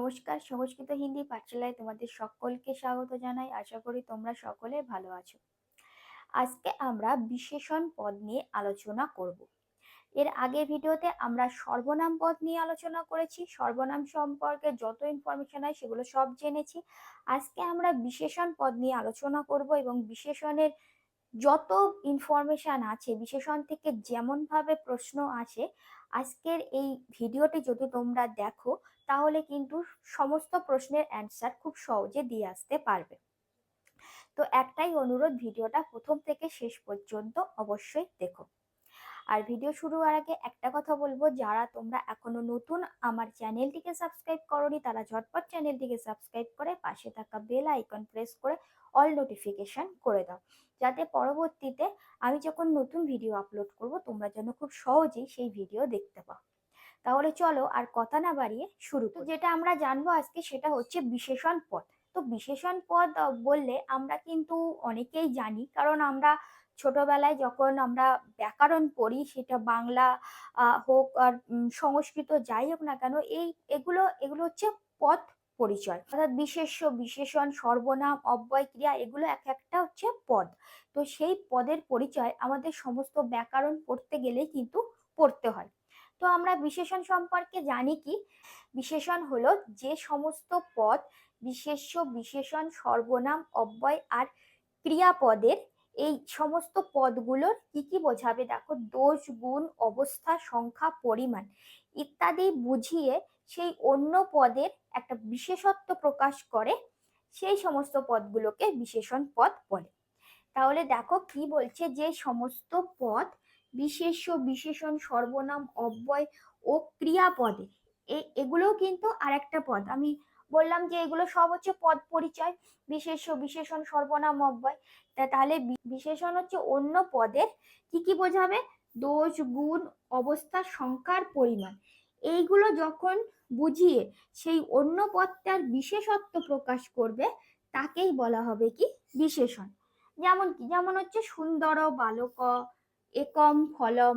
নমস্কার, সংস্কৃত হিন্দি পাঠশালায় তোমাদের সকলকে স্বাগত জানাই। আশা করি তোমরা সকলে ভালো আছো। আজকে আমরা বিশেষণ পদ নিয়ে আলোচনা করব। এর আগে ভিডিওতে আমরা সর্বনাম পদ নিয়ে আলোচনা করেছি। সর্বনাম সম্পর্কে যত ইনফরমেশন হয় সেগুলো সব জেনেছি। আজকে আমরা বিশেষণ পদ নিয়ে আলোচনা করব এবং বিশেষণের যত ইনফরমেশন আছে, বিশেষণ থেকে যেমনভাবে প্রশ্ন আসে, আজকের এই ভিডিওটি যদি তোমরা দেখো তাহলে কিন্তু সমস্ত প্রশ্নের অ্যান্সার খুব সহজে দিয়ে আসতে পারবে। তো একটাই অনুরোধ, ভিডিওটা প্রথম থেকে শেষ পর্যন্ত অবশ্যই দেখো। আর ভিডিও শুরু হওয়ার আগে একটা কথা বলব, যারা তোমরা এখনও নতুন আমার চ্যানেলটিকে সাবস্ক্রাইব করনি, তারা ঝটপট চ্যানেলটিকে সাবস্ক্রাইব করে পাশে থাকা বেল আইকন প্রেস করে অল নোটিফিকেশন করে দাও। যাতে পরবর্তীতে আমি যখন নতুন ভিডিও আপলোড করব, তোমরা যেন খুব সহজেই সেই ভিডিও দেখতে পাও। তাহলে চলো আর কথা না বাড়িয়ে শুরু তো যেটা আমরা জানব আজকে সেটা হচ্ছে বিশেষণ পদ। তো বিশেষণ পদ বললে আমরা কিন্তু অনেকেই জানি। কারণ আমরা ছোটবেলায় যখন আমরা ব্যাকরণ পড়ি সেটা বাংলা হোক আর সংস্কৃত যাই হোক না কেন এই এগুলো এগুলো হচ্ছে পদ পরিচয়। অর্থাৎ বিশেষ্য বিশেষণ সর্বনাম অব্যয় ক্রিয়া এগুলো এক একটা হচ্ছে পদ। তো সেই পদের পরিচয় আমাদের সমস্ত ব্যাকরণ পড়তে গেলেই কিন্তু পড়তে হয়। তো আমরা বিশেষণ সম্পর্কে জানি কি? বিশেষণ হলো যে সমস্ত পদ বিশেষ্য, বিশেষণ, সর্বনাম, অব্যয় আর ক্রিয়াপদের এই সমস্ত পদগুলোর কি কি বোঝাবে? দেখো, দোষ, গুণ, অবস্থা, সংখ্যা, পরিমাণ ইত্যাদি বুঝিয়ে সেই অন্য পদের একটা বিশেষত্ব প্রকাশ করে সেই সমস্ত পদগুলোকে বিশেষণ পদ বলে। তাহলে দেখো কি বলছে যে সমস্ত পদ বিশেষ্য, বিশেষণ, সর্বনাম, অব্যয় ও ক্রিয়াপদে। এগুলোও কিন্তু আরেকটা পদ। আমি বললাম যে এগুলো সব হচ্ছে পদ পরিচয়, বিশেষ্য, বিশেষণ, সর্বনাম, অব্যয়। তা তাহলে বিশেষণ হচ্ছে অন্য পদের। কি কি বোঝাবে? দোষ, গুণ, অবস্থা, সংখ্যার পরিমাণ। এইগুলো যখন বুঝিয়ে সেই অন্য পদটার বিশেষত্ব প্রকাশ করবে, তাকেই বলা হবে কি? বিশেষণ। যেমন কি? যেমন হচ্ছে সুন্দর, বালক একম, ফলম,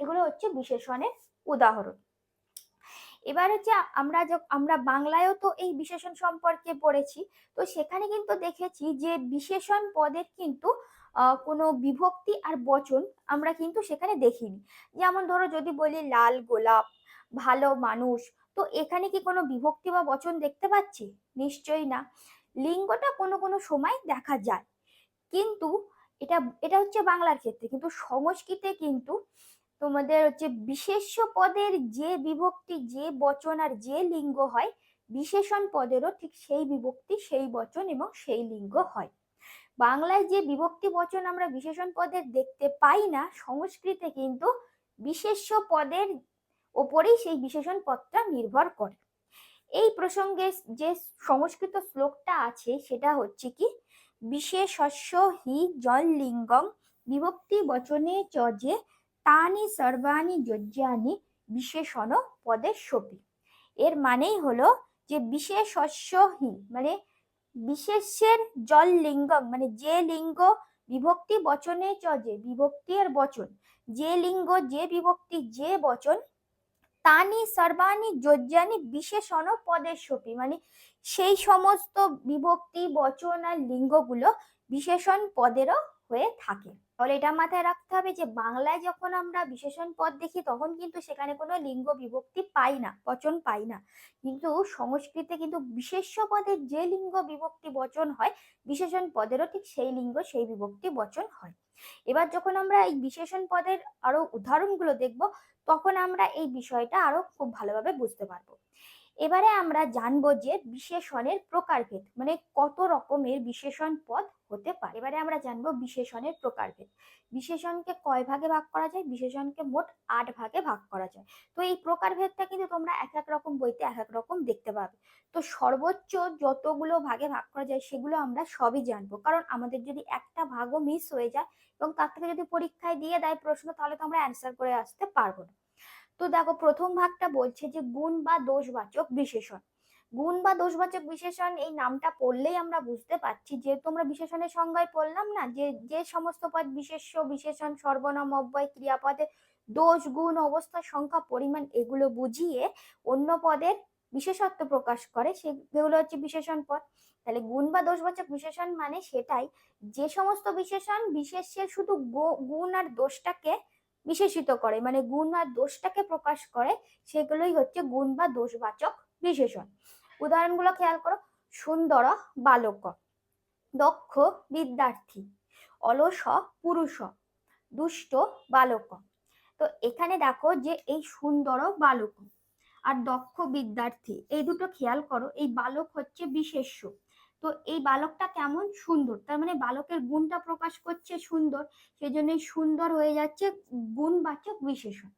এগুলো হচ্ছে বিশেষণের উদাহরণ। এবার হচ্ছে আমরা আমরা বাংলায়ও তো এই বিশেষণ সম্পর্কে পড়েছি, তো সেখানে কিন্তু দেখেছি যে বিশেষণ পদের কিন্তু কোনো বিভক্তি আর বচন আমরা কিন্তু সেখানে দেখিনি। যেমন ধরো যদি বলি লাল, গোলাপ, ভালো, মানুষ, তো এখানে কি কোনো বিভক্তি বা বচন দেখতে পাচ্ছি? নিশ্চয়ই না। লিঙ্গটা কোনো কোনো সময় দেখা যায়। কিন্তু এটা এটা হচ্ছে বাংলার ক্ষেত্রে। কিন্তু সংস্কৃতে কিন্তু তোমাদের হচ্ছে বিশেষ্য পদের যে বিভক্তি, যে বচন আর যে লিঙ্গ হয়, বিশেষণ পদেরও ঠিক সেই বিভক্তি, সেই বচন এবং সেই লিঙ্গ হয়। বাংলায় যে বিভক্তি, বচন আমরা বিশেষণ পদের দেখতে পাই না, সংস্কৃতে কিন্তু বিশেষ্য পদের ওপরেই সেই বিশেষণ পদটা নির্ভর করে। এই প্রসঙ্গে যে সংস্কৃত শ্লোকটা আছে, সেটা হচ্ছে কি বিশেষস্য হি বিভক্তি বচনে চজে তানি সর্বাণী যোজ্যানি বিশেষণ পদের সপি। এর মানেই হলো যে বিশেষস্য হি মানে বিশেষের জল লিঙ্গম মানে যে লিঙ্গ বিভক্তি বচনে চজে বিভক্তি আর বচন, যে লিঙ্গ যে বিভক্তি যে বচন, তানি সর্বাণী যোজ্যানি বিশেষণ পদের সপি। মানে সেই সমস্ত বিভক্তি, বচন আর লিঙ্গগুলো বিশেষণ পদেরও হয়ে থাকে। তাহলে এটা মাথায় রাখতে হবে যে, বাংলায় যখন আমরা বিশেষণ পদ দেখি, তখন কিন্তু সেখানে কোনো লিঙ্গ বিভক্তি পাই না, বচন পাই না। কিন্তু সংস্কৃতে কিন্তু বিশেষ্য পদের যে লিঙ্গ বিভক্তি, বচন হয়, বিশেষণ পদেরও ঠিক সেই লিঙ্গ, সেই বিভক্তি, বচন হয়। এবার যখন আমরা এই বিশেষণ পদের আরও উদাহরণগুলো দেখব, তখন আমরা এই বিষয়টা আরও খুব ভালোভাবে বুঝতে পারব। এবারে আমরা জানব যে বিশেষণের প্রকারভেদ মানে কত রকমের বিশেষণ পদ হতে পারে। এবারে আমরা জানব বিশেষণের প্রকারভেদ। বিশেষণকে কয় ভাগে ভাগ করা যায়? বিশেষণকে মোট আট ভাগে ভাগ করা যায়। তো এই প্রকারভেদটা কিন্তু তোমরা এক এক রকম বইতে এক এক রকম দেখতে পাবে। তো সর্বোচ্চ যতগুলো ভাগে ভাগ করা যায় সেগুলো আমরা সবই জানব। কারণ আমাদের যদি একটা ভাগও মিস হয়ে যায় এবং তার থেকে যদি পরীক্ষায় দিয়ে দেয় প্রশ্ন, তাহলে তো আমরা অ্যান্সার করে আসতে পারব না। তো দেখো প্রথম ভাগটা বলছে যে গুণ বা দোষবাচক বিশেষণ। গুণ বা দোষবাচক বিশেষণ এই নামটা পড়লেই আমরা বুঝতে পারছি যেহেতু আমরা বিশেষণের সংজ্ঞায় পড়লাম না যে যে সমস্ত পদ বিশেষ্য, বিশেষণ, সর্বনাম, অব্যয়, ক্রিয়াপদে দোষ, গুণ, অবস্থা, সংখ্যা, পরিমাণ এগুলো বুঝিয়ে অন্য পদের বিশেষত্ব প্রকাশ করে সেগুলো হচ্ছে বিশেষণ পদ। তাহলে গুণ বা দোষবাচক বিশেষণ মানে সেটাই যে সমস্ত বিশেষণ বিশেষের শুধু গুণ আর দোষটাকে বিশেষিত করে। মানে গুণ বা দোষটাকে প্রকাশ করে, সেগুলোই হচ্ছে গুণ বা দোষবাচক বিশেষণ। উদাহরণগুলো খেয়াল করো, সুন্দর, বালক, দক্ষ, বিদ্যার্থী, অলস, পুরুষ, দুষ্ট, বালক। তো এখানে দেখো যে এই সুন্দর, বালক আর দক্ষ, বিদ্যার্থী, এই দুটো খেয়াল করো, এই বালক হচ্ছে বিশেষ্য। তো এই বালকটা কেমন? সুন্দর। তার মানে বালকের গুণটা প্রকাশ করছে সুন্দর সেই জন্য সুন্দর হয়ে যাচ্ছে গুণবাচক বিশেষণ।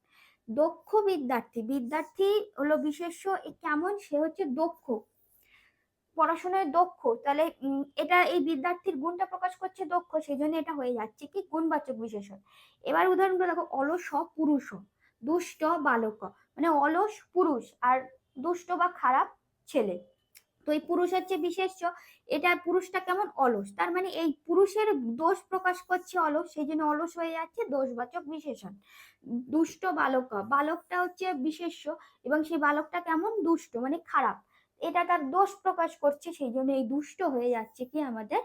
দক্ষ বিদ্যার্থী বিদ্যার্থী হলো বিশেষ্য কেমন? সে হচ্ছে দক্ষ। পড়াশোনায় দক্ষ। তাহলে এটা এই বিদ্যার্থীর গুণটা প্রকাশ করছে দক্ষ সেই জন্য এটা হয়ে যাচ্ছে কি? গুণবাচক বিশেষণ। এবার উদাহরণটা দেখো, অলস পুরুষ, দুষ্ট বালক। মানে অলস পুরুষ আর দুষ্ট বা খারাপ ছেলে। তো এই পুরুষ হচ্ছে বিশেষ্য, এটা পুরুষটা কেমন? অলস। তার মানে এই পুরুষের দোষ প্রকাশ করছে অলস, সেই জন্য অলস হয়ে যাচ্ছে দোষবাচক বিশেষণ। দুষ্ট বালক, বালকটা হচ্ছে বিশেষ্য এবং সেই বালকটা কেমন? দুষ্ট মানে খারাপ। এটা তার দোষ প্রকাশ করছে, সেই জন্য এই দুষ্ট হয়ে যাচ্ছে কি আমাদের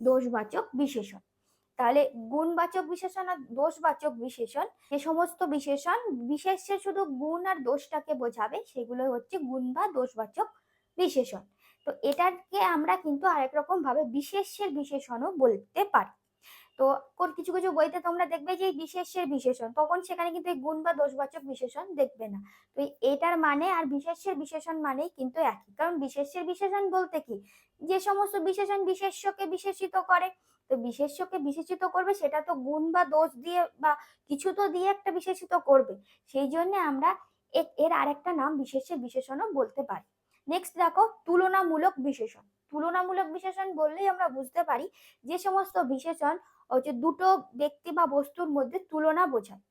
দোষবাচক বিশেষণ। তাহলে গুণবাচক বিশেষণ আর দোষবাচক বিশেষণ, যে সমস্ত বিশেষণ বিশেষে শুধু গুণ আর দোষটাকে বোঝাবে, সেগুলো হচ্ছে গুণ বা দোষবাচক বিশেষণ। তো এটাকে আমরা কিন্তু আরেক রকম ভাবে বিশেষের বিশেষণও বলতে পারি। তো কিছু কিছু বইতে তোমরা দেখবে যে বিশেষের বিশেষণ, তখন সেখানে কিন্তু এই গুণ বা দোষবাচক বিশেষণ দেখবে না। তো এটার মানে আর বিশেষের বিশেষণ মানেই কিন্তু একই। কারণ বিশেষের বিশেষণ বলতে কি? যে সমস্ত বিশেষণ বিশেষ্যকে বিশেষিত করে, তো বিশেষ্যকে বিশেষিত করবে সেটা তো গুণ বা দোষ দিয়ে বা কিছু তো দিয়ে একটা বিশেষিত করবে। সেই জন্য আমরা এর আরেকটা নাম বিশেষের বিশেষণও বলতে পারি। নেক্সট দেখো, তুলনামূলক বিশেষণ। তুলনামূলক বিশেষণ বললেই আমরা বুঝতে পারি যে সমস্ত বিশেষণ হচ্ছে দুটো ব্যক্তি বা বস্তুর মধ্যে তুলনা বোঝায়।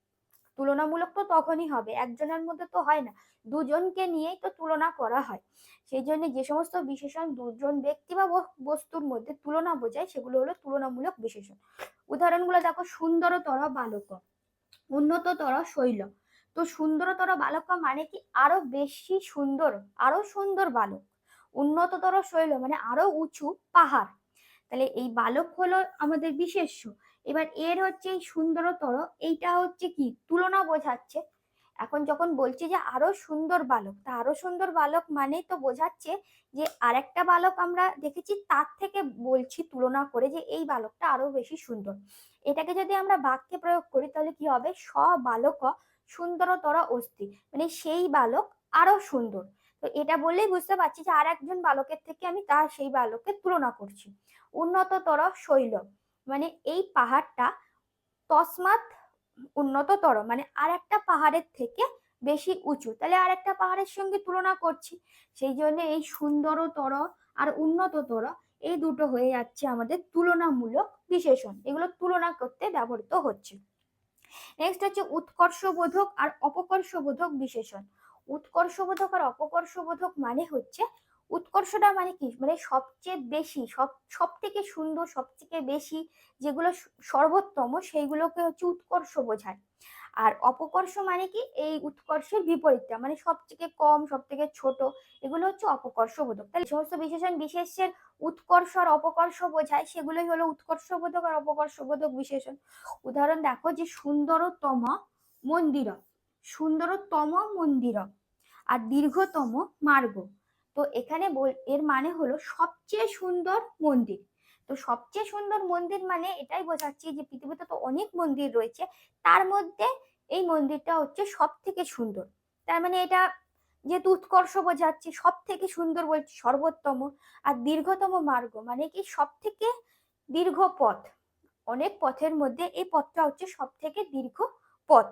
তুলনামূলক তো তখনই হবে, একজনের মধ্যে তো হয় না, দুজনকে নিয়েই তো তুলনা করা হয়। সেই জন্য যে সমস্ত বিশেষণ দুজন ব্যক্তি বা বস্তুর মধ্যে তুলনা বোঝায়, সেগুলো হলো তুলনামূলক বিশেষণ। উদাহরণগুলো দেখো, সুন্দরতর বালক, উন্নততর শৈল। তো সুন্দরতর বালক মানে কি? আরও বেশি সুন্দর, আরও সুন্দর বালক। উন্নততর শৈল মানে আরও উঁচু পাহাড়। তাহলে এই বালক হলো আমাদের বিশেষ্য। এবার এর হচ্ছে এই সুন্দরতর, এইটা হচ্ছে কি? তুলনা বোঝাচ্ছে। এখন যখন বলছি যে আরও সুন্দর বালক, তা আরও সুন্দর বালক মানে তো বোঝাচ্ছে যে আরেকটা বালক আমরা দেখেছি, তার থেকে বলছি তুলনা করে যে এই বালকটা আরও বেশি সুন্দর। এটাকে যদি আমরা বাক্যে প্রয়োগ করি, তাহলে কি হবে? স বালক সুন্দরতর অস্থি মানে সেই বালক আরও সুন্দর। তো এটা বললেই বুঝতে পারছি যে আর একজন বালকের থেকে আমি তার সেই বালকের তুলনা করছি। উন্নততর শৈল মানে এই পাহাড়টা তসমাত উন্নততর মানে আর একটা পাহাড়ের থেকে বেশি উঁচু। তাহলে আর একটা পাহাড়ের সঙ্গে তুলনা করছি। সেই জন্য এই সুন্দরতর আর উন্নততর এই দুটো হয়ে যাচ্ছে আমাদের তুলনামূলক বিশেষণ। এগুলো তুলনা করতে ব্যবহৃত হচ্ছে। নেক্সট হচ্ছে উৎকর্ষবোধক আর অপকর্ষবোধক বিশেষণ। উৎকর্ষবোধক আর অপকর্ষবোধক মানে হচ্ছে, উৎকর্ষটা মানে কি? মানে সবচেয়ে বেশি, সব সব থেকে সুন্দর সব থেকে বেশি যেগুলো সর্বোত্তম, সেইগুলোকে হচ্ছে উৎকর্ষ বোঝায়। আর অপকর্ষ মানে কি? এই উৎকর্ষের বিপরীতটা। মানে সব থেকে কম সব থেকে ছোট, এগুলো হচ্ছে অপকর্ষ বোধক তাহলে সমস্ত বিশেষণ বিশেষের উৎকর্ষ আর অপকর্ষ বোঝায়, সেগুলোই হলো উৎকর্ষ বোধক আর অপকর্ষ বোধক বিশেষণ। উদাহরণ দেখো যে সুন্দরতম মন্দির। সুন্দরতম মন্দির আর দীর্ঘতম মার্গ। তো এখানে এর মানে হলো সবচেয়ে সুন্দর মন্দির। তো সবচেয়ে সুন্দর মন্দির মানে এটাই বোঝাচ্ছি যে পৃথিবীতে তো অনেক মন্দির রয়েছে, তার মধ্যে এই মন্দিরটা হচ্ছে সব থেকে সুন্দর। তার মানে এটা যেহেতু উৎকর্ষ বোঝাচ্ছে সব থেকে সুন্দর বলছে সর্বোত্তম আর দীর্ঘতম মার্গ মানে কি সব থেকে দীর্ঘ পথ। অনেক পথের মধ্যে এই পথটা হচ্ছে সব থেকে দীর্ঘ পথ।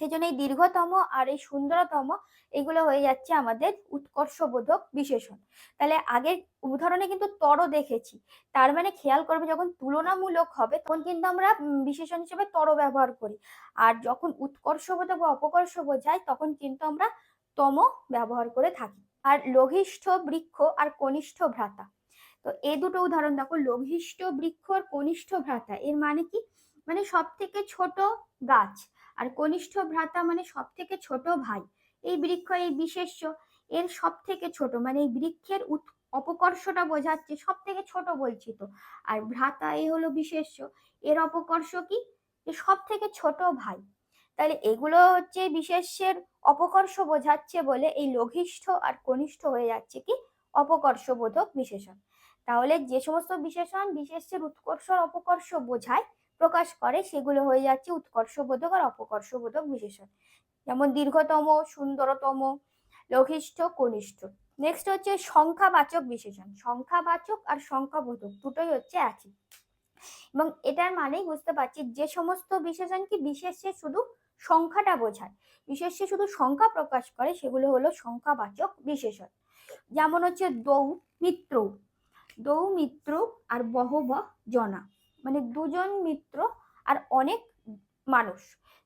সেই জন্য এই দীর্ঘতম আর এই সুন্দরতম এগুলো হয়ে যাচ্ছে আমাদের উৎকর্ষবোধক বিশেষণ। তাহলে আগের উদাহরণে কিন্তু তর দেখেছি, তার মানে খেয়াল করবে যখন তুলনামূলক হবে তখন কিন্তু আমরা বিশেষণ হিসেবে তর ব্যবহার করি। আর যখন উৎকর্ষবোধক বা অপকর্ষ বোঝায় তখন কিন্তু আমরা তম ব্যবহার করে থাকি। আর লঘিষ্ঠ বৃক্ষ আর কনিষ্ঠ ভ্রাতা। তো এই দুটো উদাহরণ দেখো, লঘিষ্ঠ বৃক্ষ আর কনিষ্ঠ ভ্রাতা, এর মানে কি? মানে সব থেকে ছোট গাছ। আর কনিষ্ঠ ভ্রাতা মানে সব থেকে ছোট ভাই। এই বৃক্ষ, এই বিশেষ্য, এর সব থেকে ছোট মানে এই বৃক্ষের অপকর্ষটা বোঝাচ্ছে সব থেকে ছোট বলছি তো। আর ভ্রাতা এ হলো বিশেষ্য, এর অপকর্ষ কি? সব থেকে ছোট ভাই। তাহলে এগুলো হচ্ছে বিশেষ্যের অপকর্ষ বোঝাচ্ছে বলে এই লঘিষ্ঠ আর কনিষ্ঠ হয়ে যাচ্ছে কি? অপকর্ষ বোধক বিশেষণ। তাহলে যে সমস্ত বিশেষণ বিশেষের উৎকর্ষ অপকর্ষ বোঝায় প্রকাশ করে, সেগুলো হয়ে যাচ্ছে উৎকর্ষ বোধক আর অপকর্ষ বোধক বিশেষণ। যেমন দীর্ঘতম, সুন্দরতম, লঘিষ্ঠ, কনিষ্ঠ। নেক্সট হচ্ছে সংখ্যাবাচক বিশেষণ। সংখ্যাবাচক আর সংখ্যাবোধক দুটোই হচ্ছে একই। এবং এটার মানেই বুঝতে পারছি যে সমস্ত বিশেষণ কি বিশেষে শুধু সংখ্যাটা বোঝায়। বিশেষে শুধু সংখ্যা প্রকাশ করে, সেগুলো হলো সংখ্যাবাচক বিশেষণ। যেমন হচ্ছে দৌ মিত্র দৌ মিত্র আর বহব জনা মানে দুজন মিত্র আর অনেক মানুষ।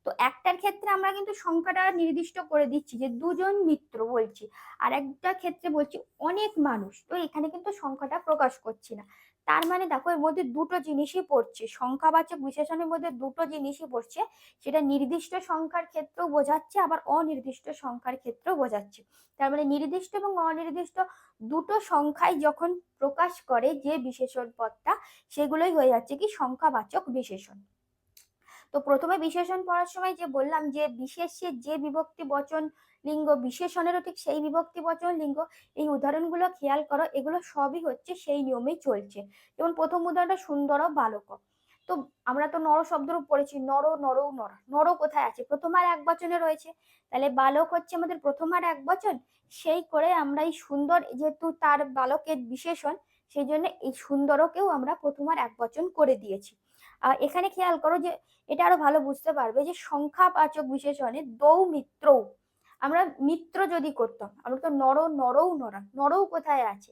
তো একটার ক্ষেত্রে আমরা কিন্তু সংখ্যাটা নির্দিষ্ট করে দিচ্ছি যে দুজন মিত্র বলছি। আর একটা ক্ষেত্রে বলছি অনেক মানুষ। তো এখানে কিন্তু সংখ্যাটা প্রকাশ করছি না। তার মানে দেখো এর মধ্যে দুটো জিনিসই পড়ছে। সংখ্যাবাচক বিশেষণের মধ্যে দুটো জিনিসই পড়ছে। সেটা নির্দিষ্ট সংখ্যার ক্ষেত্রেও বোঝাচ্ছে, আবার অনির্দিষ্ট সংখ্যার ক্ষেত্রেও বোঝাচ্ছে। তার মানে নির্দিষ্ট এবং অনির্দিষ্ট দুটো সংখ্যায় যখন প্রকাশ করে যে বিশেষণ পদটা, সেগুলোই হয়ে যাচ্ছে কি সংখ্যাবাচক বিশেষণ। তো প্রথমে বিশেষণ পড়ার সময় যে বললাম যে বিশেষে যে বিভক্তি বচন লিঙ্গ, বিশেষণেরও ঠিক সেই বিভক্তি বচন লিঙ্গ, এই উদাহরণগুলো খেয়াল করো, এগুলো সবই হচ্ছে সেই নিয়মেই চলছে। যেমন প্রথম উদাহরণটা সুন্দর বালক। তো আমরা তো নর শব্দ পড়েছি, নর নর নর। নর কোথায় আছে? প্রথম আর এক বচনে রয়েছে। তাহলে বালক হচ্ছে আমাদের প্রথম আর এক বচন। সেই করে আমরা এই সুন্দর যেহেতু তার বালকের বিশেষণ, সেই জন্য এই সুন্দরকেও আমরা প্রথম আর এক বচন করে দিয়েছি। এখানে খেয়াল করো যে এটা আরও ভালো বুঝতে পারবে যে সংখ্যাবাচক বিশেষণে দৌ মিত্র। আমরা মিত্র যদি করতাম, আমরা তো নর নরও নরা নরও কোথায় আছে?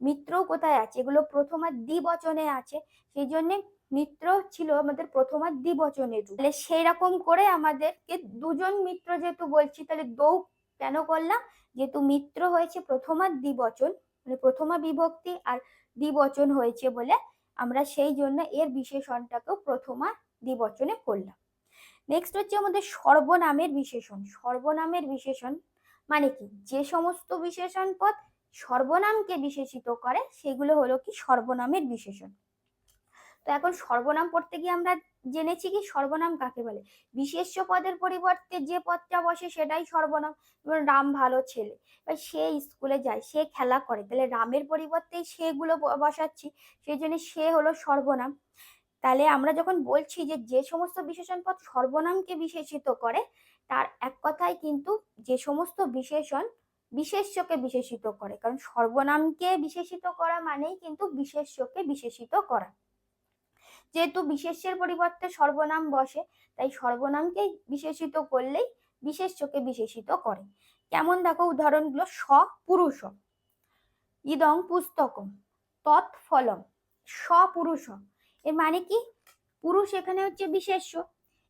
মিত্রও কোথায় আছে? এগুলো প্রথম আর দ্বিবচনে আছে সেই জন্য মিত্র ছিল আমাদের প্রথম আর দ্বিবচনে তাহলে সেই রকম করে আমাদেরকে দুজন মিত্র যেহেতু বলছি, তাহলে দৌ কেন করলাম? যেহেতু মিত্র হয়েছে প্রথম আর দ্বিবচন মানে প্রথমা বিভক্তি আর দ্বিবচন হয়েছে বলে আমরা সেই জন্য এর বিশেষণটাকেও প্রথমা দ্বিবচনে করলাম। নেক্সট হচ্ছে আমাদের সর্বনামের বিশেষণ। সর্বনামের বিশেষণ মানে কি? যে সমস্ত বিশেষণ পদ সর্বনামকে বিশেষিত করে, সেগুলো হলো কি? সর্বনামের বিশেষণ। তো এখন সর্বনাম পড়তে গিয়ে আমরা জেনেছি কি সর্বনাম কাকে বলে? বিশেষ্য পদের পরিবর্তে যে পদটা বসে সেটাই সর্বনাম। যেমন রাম ভালো ছেলে। বা সে স্কুলে যায়, সে খেলা করে। তাহলে রামের পরিবর্তে সেগুলো বসাচ্ছি, সেই জন্য সে হলো সর্বনাম। তাহলে আমরা যখন বলছি যে যে সমস্ত বিশেষণ পদ সর্বনামকে বিশেষিত করে, তার এক কথায় কিন্তু যে সমস্ত বিশেষণ বিশেষ্যকে বিশেষিত করে। কারণ সর্বনামকে বিশেষিত করা মানেই কিন্তু বিশেষ্যকে বিশেষিত করা। যেহেতু বিশেষ্যের পরিবর্তে সর্বনাম বসে, তাই সর্বনামকে বিশেষিত করলেই বিশেষ্যকে বিশেষিত করে। কেমন দেখো উদাহরণগুলো? স, পুরুষ। ইদং পুস্তকম। তৎফলম সপুরুষ এর মানে কি? পুরুষ এখানে হচ্ছে বিশেষ্য।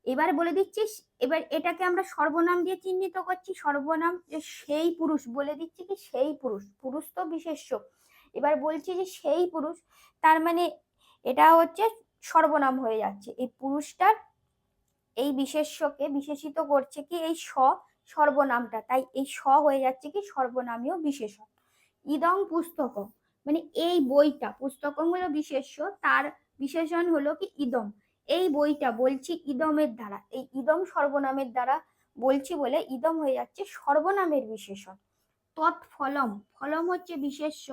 এবার বলে দিচ্ছি, এবার এটাকে আমরা সর্বনাম দিয়ে চিহ্নিত করছি। সর্বনাম যে সেই পুরুষ, বলে দিচ্ছি কি সেই পুরুষ। পুরুষ তো বিশেষ্য। এবার বলছি যে সেই পুরুষ, তার মানে এটা হচ্ছে সর্বনাম হয়ে যাচ্ছে। এই পুরুষটার এই বিশেষ্যকে বিশেষিত করছে কি? এই স সর্বনামটা। তাই এই স হয়ে যাচ্ছে কি? সর্বনামীয় বিশেষণ ইদং পুস্তক। মানে এই বইটা পুস্তকম হলো বিশেষ্য, তার বিশেষণ হলো কি? ইদম। এই বইটা বলছি ইদমের দ্বারা। এই ইদম সর্বনামের দ্বারা বলছি বলে ইদম হয়ে যাচ্ছে সর্বনামের বিশেষণ তৎফলম। ফলম হচ্ছে বিশেষ্য।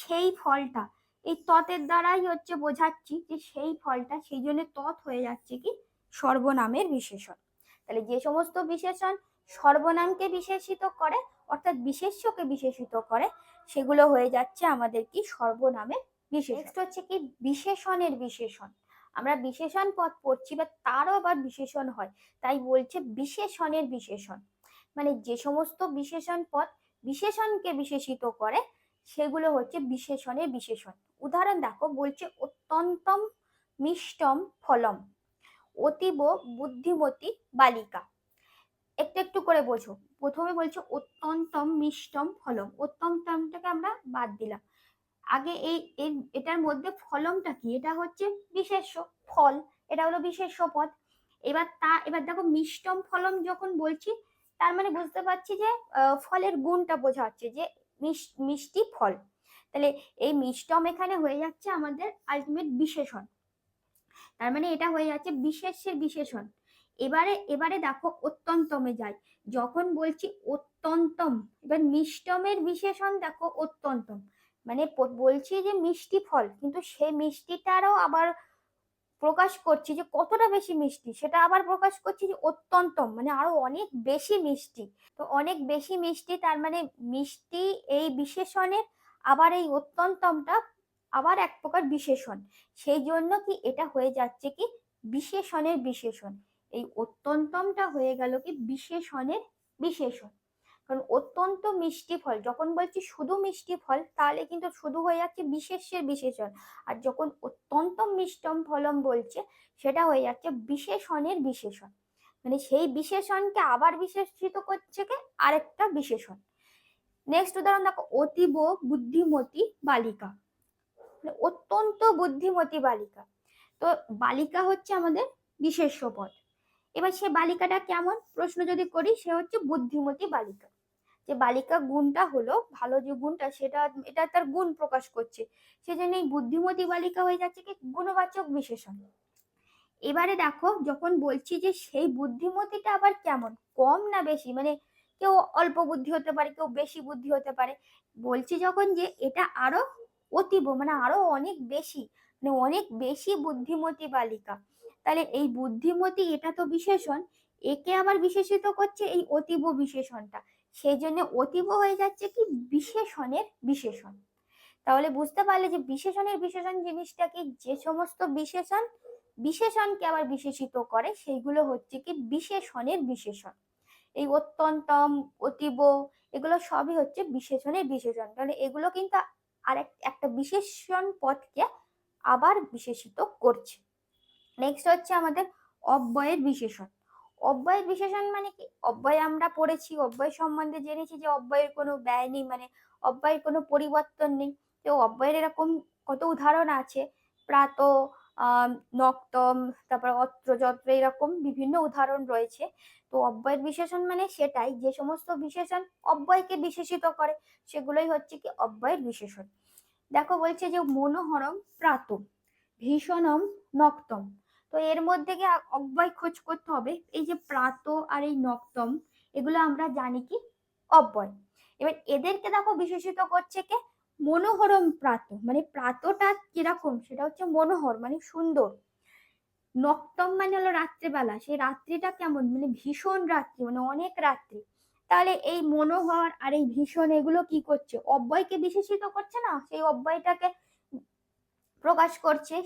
সেই ফলটা এই ততের দ্বারাই হচ্ছে বোঝাচ্ছি যে সেই ফলটা সেই জন্য তৎ হয়ে যাচ্ছে কি? সর্বনামের বিশেষণ। তাহলে যে সমস্ত বিশেষণ সর্বনামকে বিশেষিত করে, অর্থাৎ বিশেষ্যকে বিশেষিত করে, সেগুলো হয়ে যাচ্ছে আমাদের কি? সর্বনামের বিশেষ হচ্ছে কি? বিশেষণের বিশেষণ। আমরা বিশেষণ পদ পড়ছি বা তারও আবার বিশেষণ হয়, তাই বলছে বিশেষণের বিশেষণ। মানে যে সমস্ত বিশেষণ পদ বিশেষণকে বিশেষিত করে সেগুলো হচ্ছে বিশেষণের বিশেষণ। উদাহরণ দেখো, বলছে অত্যন্তম মিষ্টম ফলম, অতীব বুদ্ধিমতী বালিকা। একটু একটু করে বোঝো। প্রথমে বলছে অত্যন্তম মিষ্টম ফলম। অত্যন্তমটাকে আমরা বাদ দিলাম। আগে এই এটার মধ্যে ফলমটা কি? এটা হচ্ছে বিশেষ্য, ফল। এটা হলো বিশেষ্য পদ। এবার তা, এবার দেখো মিষ্টম ফলম যখন বলছি, তার মানে বুঝতে পারছি যে ফলের গুণটা বোঝা হচ্ছে যে মিষ্টি ফল। তাহলে এই মিষ্টম এখানে হয়ে যাচ্ছে আমাদের আলটিমেট বিশেষণ। তার মানে এটা হয়ে যাচ্ছে বিশেষের বিশেষণ। এবারে এবারে দেখো অত্যন্তমে যাই। যখন বলছি অত্যন্তম, এবার মিষ্টমের বিশেষণ দেখো অত্যন্তম। মানে বলছি যে মিষ্টি ফল, কিন্তু সেই মিষ্টিটারও আবার প্রকাশ করছি যে কতটা বেশি মিষ্টি, সেটা আবার প্রকাশ করছি যে অত্যন্তম মানে আরও অনেক বেশি মিষ্টি। তো অনেক বেশি মিষ্টি, তার মানে মিষ্টি এই বিশেষণের আবার এই অত্যন্তমটা আবার এক প্রকার বিশেষণ। সেই জন্য কি এটা হয়ে যাচ্ছে কি বিশেষণের বিশেষণ। এই অত্যন্তমটা হয়ে গেল কি বিশেষণের বিশেষণ। কারণ অত্যন্ত মিষ্টি ফল। যখন বলছি শুধু মিষ্টি ফল, তাহলে কিন্তু শুধু হয়ে যাচ্ছে বিশেষের বিশেষণ। আর যখন অত্যন্ত মিষ্টম ফলম বলছে, সেটা হয়ে যাচ্ছে বিশেষণের বিশেষণ। মানে সেই বিশেষণকে আবার বিশেষিত করছে কে? আরেকটা বিশেষণ। নেক্সট উদাহরণ দেখো, অতীব বুদ্ধিমতী বালিকা। মানে অত্যন্ত বুদ্ধিমতী বালিকা। তো বালিকা হচ্ছে আমাদের বিশেষ্য পদ। এবার সে বালিকাটা কেমন? প্রশ্ন যদি করি, সে হচ্ছে বুদ্ধিমতী বালিকা। যে বালিকা গুণটা হলো, ভালো যে গুণটা, সেটা এটা তার গুণ প্রকাশ করছে। সেজন্য এই বুদ্ধিমতী বালিকা হয়ে যাচ্ছে কি? গুণবাচক বিশেষণ। এবারে দেখো, যখন বলছি যে সেই বুদ্ধিমতিটা আবার কেমন? কম না বেশি? মানে কেউ অল্প বুদ্ধি হতে পারে, কেউ বেশি বুদ্ধি হতে পারে। বলছি যখন যে এটা আরও অতীব মানে আরও অনেক বেশি মানে অনেক বেশি বুদ্ধিমতী বালিকা, তাহলে এই বুদ্ধিমতী এটা তো বিশেষণ, একে আবার বিশেষিত করছে এই অতীব বিশেষণটা। সেই জন্য অতীব হয়ে যাচ্ছে কি বিশেষণের বিশেষণ। তাহলে বুঝতে পারলে যে বিশেষণের বিশেষণ জিনিসটা কি যে সমস্ত বিশেষণ, বিশেষণকে আবার বিশেষিত করে, সেইগুলো হচ্ছে কি বিশেষণের বিশেষণ। এই অত্যন্তম, অতীব, এগুলো সবই হচ্ছে বিশেষণের বিশেষণ। তাহলে এগুলো কিন্তু আরেক, একটা বিশেষণ পদকে আবার বিশেষিত করছে। নেক্সট হচ্ছে আমাদের অব্যয়ের বিশেষণ। অব্যয়ের বিশেষণ মানে কি? অব্যয় আমরা পড়েছি, অব্যয় সম্বন্ধে জেনেছি যে অব্যয়ের কোনো ব্যয় নেই মানে অব্যয়ের কোনো পরিবর্তন নেই। তো অব্যয়ের এরকম কত উদাহরণ আছে? প্রাত নক্তম, তারপর অত্র যত্র এরকম বিভিন্ন উদাহরণ রয়েছে। তো অব্যয়ের বিশেষণ মানে সেটাই, যে সমস্ত বিশেষণ অব্যয়কে বিশেষিত করে, সেগুলোই হচ্ছে কি অব্যয়ের বিশেষণ। দেখো বলছে যে মনোহরম প্রাত, ভীষণম নক্তম। তো এর মধ্যে গিয়ে অব্যয় খোঁজ করতে হবে। এই যে প্রাত আর এই নক্তম, এগুলো আমরা জানি কি? অব্যয়। এবার এদেরকে দেখো বিশেষিত করছে কে? মনোহরম প্রাত। মানে প্রাতটা কীরকম? সেটা হচ্ছে মনোহর মানে সুন্দর। নক্তম মানে হলো রাত্রিবেলা। সেই রাত্রিটা কেমন? মানে ভীষণ রাত্রি মানে অনেক রাত্রি। তাহলে এই মনোহর আর এই ভীষণ এগুলো কি করছে? অব্যয়কে বিশেষিত করছে না? সেই অব্যয়টাকে প্রকাশ করছে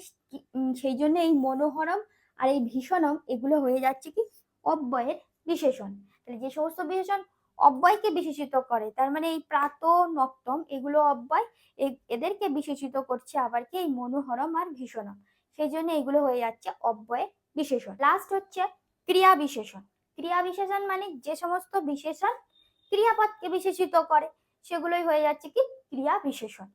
সেই জন্য এই মনোহরম আর এই ভীষণম এগুলো হয়ে যাচ্ছে কি অব্যয়ের বিশেষণ। তাহলে যে সমস্ত বিশেষণ অব্যয়কে বিশেষিত করে, তার মানে এই প্রাত নক্তম এগুলো অব্যয় এদেরকে বিশেষিত করছে আবার কি এই মনোহরম আর ভীষণম। সেই জন্য এগুলো হয়ে যাচ্ছে অব্যয়ের বিশেষণ। লাস্ট হচ্ছে ক্রিয়া বিশেষণ। ক্রিয়া বিশেষণ মানে যে সমস্ত বিশেষণ ক্রিয়াপদকে বিশেষিত করে, সেগুলোই হয়ে যাচ্ছে কি ক্রিয়া বিশেষণ।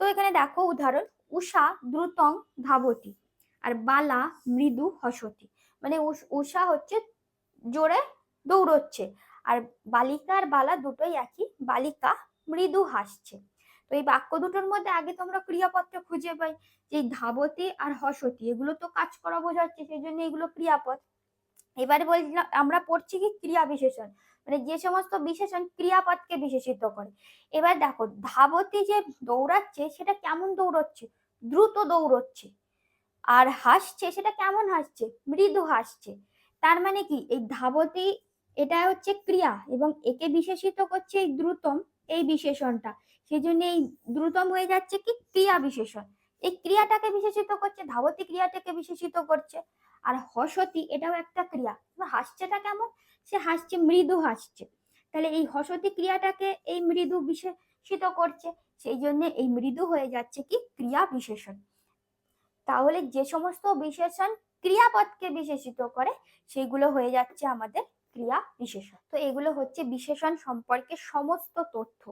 তো এখানে দেখো উদাহরণ। উষা দ্রুতং ধাবতি আর বালা মৃদু হসতি। মানে উষ- হচ্ছে জোরে দৌড়চ্ছে আর বালিকা আর বালা দুটোই একই, বালিকা মৃদু হাসছে। তো এই বাক্য দুটোর মধ্যে আগে তোমরা ক্রিয়াপদটা খুঁজে পাই যে ধাবতি আর হসতি, এগুলো তো কাজ করা বোঝাচ্ছে সেই জন্য এগুলো ক্রিয়াপদ। এবারে বলছিলাম আমরা পড়ছি কি ক্রিয়া বিশেষণ মানে যে সমস্ত বিশেষণ ক্রিয়াপদকে বিশেষিত করে। এবার দেখো, ধাবতি যে দৌড়াচ্ছে, সেটা কেমন দৌড়চ্ছে? দ্রুত দৌড়চ্ছে। আর হাসছে, সেটা কেমন হাসছে? মৃদু হাসছে। তার মানে কি? এই ধাবতি, এটা হচ্ছে ক্রিয়া এবং একে বিশেষিত করছে এই দ্রুতম, এই বিশেষণটা। সেই জন্য এই দ্রুতম হয়ে যাচ্ছে কি? ক্রিয়া বিশেষণ। এই ক্রিয়াটাকে বিশেষিত করছে, ধাবতি ক্রিয়াটাকে বিশেষিত করছে। আর হসতি, এটাও একটা ক্রিয়া। হাসছেটা কেমন? সে হাসছে, মৃদু হাসছে। তাহলে এই হসতি ক্রিয়াটাকে এই মৃদু বিশেষিত করছে। সেই জন্য এই মৃদু হয়ে যাচ্ছে কি ক্রিয়া বিশেষণ। তাহলে যে সমস্ত বিশেষণ ক্রিয়াপদকে বিশেষিত করে, সেগুলো হয়ে যাচ্ছে আমাদের ক্রিয়া বিশেষণ। তো এগুলো হচ্ছে বিশেষণ সম্পর্কে সমস্ত তথ্য।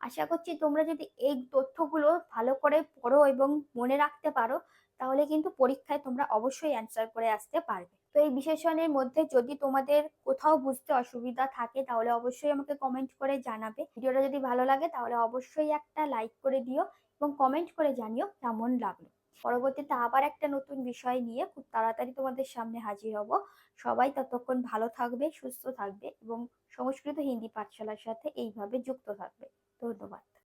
আশা করছি তোমরা যদি এই তথ্যগুলো ভালো করে পড়ো এবং মনে রাখতে পারো তাহলে কিন্তু পরীক্ষায় তোমরা অবশ্যই অ্যান্সার করে আসতে পারবে। তো এই বিশেষণের মধ্যে যদি তোমাদের কোথাও বুঝতে অসুবিধা থাকে, তাহলে অবশ্যই আমাকে কমেন্ট করে জানাবে। ভিডিওটা যদি ভালো লাগে, তাহলে অবশ্যই একটা লাইক করে দিও এবং কমেন্ট করে জানিও কেমন লাগল। পরবর্তীতে আবার একটা নতুন বিষয় নিয়ে খুব তাড়াতাড়ি তোমাদের সামনে হাজির হব। সবাই ততক্ষণ ভালো থাকবে, সুস্থ থাকবে এবং সংস্কৃত হিন্দি পাঠশালার সাথে এইভাবে যুক্ত থাকবে। ধন্যবাদ।